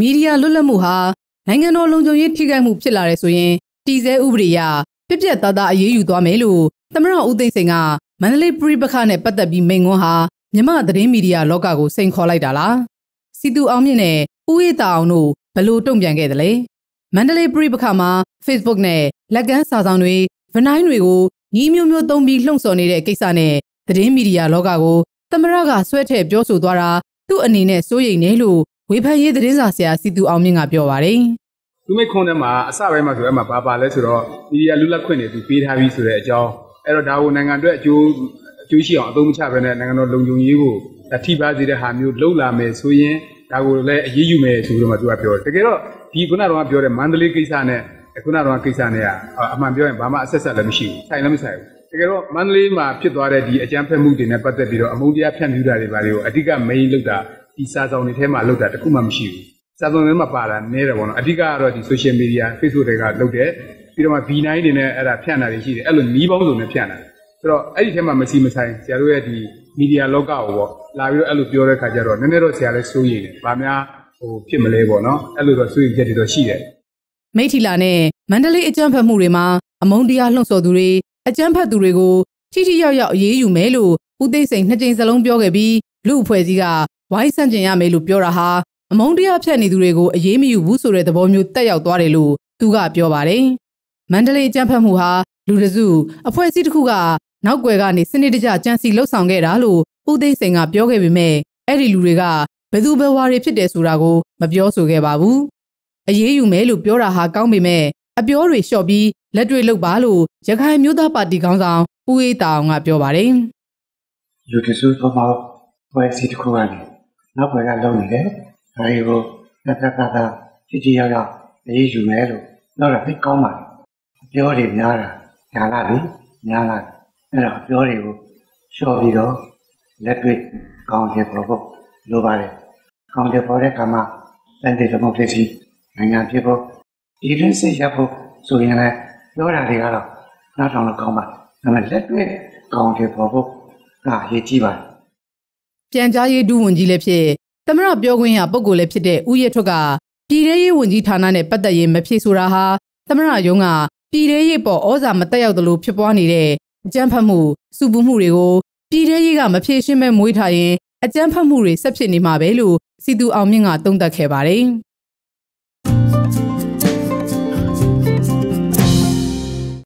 မီဒီယာလွတ်လပ်မှုဟာနိုင်ငံတော်လုံခြုံရေးထိခိုက်မှုဖြစ်လာတယ်ဆိုရင်တည်ဆဲဥပဒေအရပြက်ပြက်သားသားအရေးယူသွားမယ်လို့သမရဦးသိန်းစိန်ကမန္တလေးပြည်ပခနဲ့ပတ်သက်ပြီးမိန့်ခွန်းဟာမြမသတင်းမီဒီယာလောကကိုစိန်ခေါ်လိုက်တာလားစီတူအောင်မြင့်နဲ့ဦးအေးတာအောင်တို့ဘလို့တုံ့ပြန်ခဲ့သလဲမန္တလေးပြည်ပခမှာ Facebook နဲ့လက်ကမ်းစာဆောင်တွေဗနိုင်းတွေကိုညီမျိုးမျိုးသုံးပြီးလှုံ့ဆော်နေတဲ့ကိစ္စနဲ့သတင်းမီဒီယာလောကကိုသမရကဆွဲထည့်ပြောဆိုသွားတာသူ့အနေနဲ့စိုးရိမ်နေလို့ ဝေဖန်ရေးသတင်းစာဆရာစီတူအောင်မြင့်ကပြောပါတယ်။သူမိခွန်းထဲမှာအစပိုင်းမှာဆိုအဲ့မှာဘာပါလဲဆိုတော့မီဒီယာလူလက်ခွင့်တွေသူပေးထားပြီးဆိုတဲ့အကြောင်းအဲ့တော့ဒါကိုနိုင်ငံအတွက်အကျိုးအကျိုးရှိအောင်အသုံးမချဘဲနဲ့နိုင်ငံတော်လုံခြုံရေးကိုထိပါစေတဲ့ဟာမျိုးလှုပ်လာမယ်ဆိုရင်ဒါကိုလည်းအရေးယူမယ်ဆိုပြီးတော့မှသူကပြောတယ်တကယ်တော့ဒီခုနကတော့ပြောတဲ့မန္တလေးကိစ္စနဲ့ခုနကတော့ကိစ္စနဲ့ကအမှန်ပြောရင်ဘာမှအဆက်ဆက်လည်းမရှိဘူးဆိုင်လည်းမဆိုင်ဘူးတကယ်တော့မန္တလေးမှာဖြစ်သွားတဲ့ဒီအကြမ်းဖက်မှုတွေနဲ့ပတ်သက်ပြီးတော့အမုန်းတရားဖြန့်ဖြူးတာတွေဘာတွေကိုအဓိက main လုပ်တာ ဒီစာဆောင်တွေထဲမှာလုပ်တာတခုမှမရှိဘူးစာဆောင်တွေမှာပါတာနည်းတယ်ပေါ့နော်အဓိကကတော့ဒီ social media Facebook တွေကလုပ်တယ်ပြီးတော့မှ V9 တွေနဲ့အဲ့ဒါဖြန့်တာတွေရှိတယ်အဲ့လိုနီးပေါင်းစုံနဲ့ဖြန့်တာဆိုတော့အဲ့ဒီထဲမှာမစီမဆိုင်ဆရာတို့ရဲ့ဒီမီဒီယာလောကကိုပေါ့လာပြီးတော့အဲ့လိုပြောတဲ့ခါကျတော့နည်းနည်းတော့ဆရာလည်းစိုးရိမ်တယ်။ဘာများဟိုဖြစ်မလဲပေါ့နော်။အဲ့လိုတော့စိုးရိမ်ချက်တွေတော့ရှိတယ်။မိထီလာနဲ့မန္တလေးအကြမ်းဖက်မှုတွေမှာအမုန်းတရားလှုံ့ဆော်သူတွေအကြမ်းဖက်သူတွေကိုထိထိရောက်ရောက်အရေးယူမယ်လို့ဦးသိန်းစိန်နှစ်ကြိမ်စလုံးပြောခဲ့ပြီးလူအဖွဲ့စည်းက ဝိုင်းဆန့်ကျင်ရမယ်လို့ပြောတာဟာအမုန်းတရားဖြတ်နေသူတွေကိုအရေးမယူဘူးဆိုတဲ့သဘောမျိုးတက်ရောက်သွားတယ်လို့သူကပြောပါတယ်။မန္တလေးအကြမ်းဖက်မှုဟာလူတစုအဖွဲ့အစည်းတစ်ခုကနောက်ွယ်ကနေစနစ်တကျကြံစီလှုပ်ဆောင်ခဲ့တာလို့ဦးသိန်းစိန်ကပြောခဲ့ပေမဲ့အဲ့ဒီလူတွေကဘယ်သူဘယ်ဝါတွေဖြစ်တယ်ဆိုတာကိုမပြောဆိုခဲ့ပါဘူး။အရေးယူမယ်လို့ပြောတာဟာကောင်းပေမဲ့အပြောတွေလျှော့ပြီးလက်တွေလုပ်ပါလို့ရခိုင်မျိုးသားပါတီခေါင်းဆောင်ဦးအေးတာအောင်ကပြောပါတယ်။ယူတစုပေါ်မှာဖွဲ့စည်းတစ်ခုကနေ နောက်ဘက်ကလုံနေတယ်။ဒါတွေကိုသက်သက်သာသာကြည့်ကြည့်ရရအရေးယူမယ်လို့ပြောတာသိကောင်းပါလေ။ပြောတွေများတာညာလာပြီညာလာအဲ့တော့ပြောတွေကိုလျှော့ပြီးတော့လက်တွေ့ကောင်းတဲ့ပေါ်ဖို့လိုပါတယ်။ကောင်းတဲ့ပေါ်တဲ့ကမှာတန်တဲ့ဒီမိုကရေစီနိုင်ငံဖြစ်ဖို့ဒီရင်းစစ်ရဖို့ဆိုရင်လည်းပြောတာတွေကတော့နားထောင်လို့ကောင်းပါတယ်။ဒါပေမဲ့လက်တွေ့ကောင်းတဲ့ပေါ်ဖို့ကရေးကြည့်ပါတယ်။ ပြန်ကြားရေးဒုဝန်ကြီးလည်းဖြစ်သမရပြောခွင့်ရပုဂ္ဂိုလ်လည်းဖြစ်တဲ့ဦးရထွက်ကပြည်ထရေးဝန်ကြီးဌာနနဲ့ပတ်သက်ရင်မဖြစ်ဆိုတာဟာသမရယုံကပြည်ထရေးပေါ်ဩဇာမတက်ရောက်သလိုဖြစ်ပွားနေတဲ့အကြမ်းဖက်မှုစုပူမှုတွေကိုပြည်ထရေးကမဖြေရှင်းမဲ့မွေးထားရင်အကြမ်းဖက်မှုတွေဆက်ဖြစ်နေမှာပဲလို့စီတူအောင်မြင့်ကသုံးသပ်ခဲ့ပါတယ်။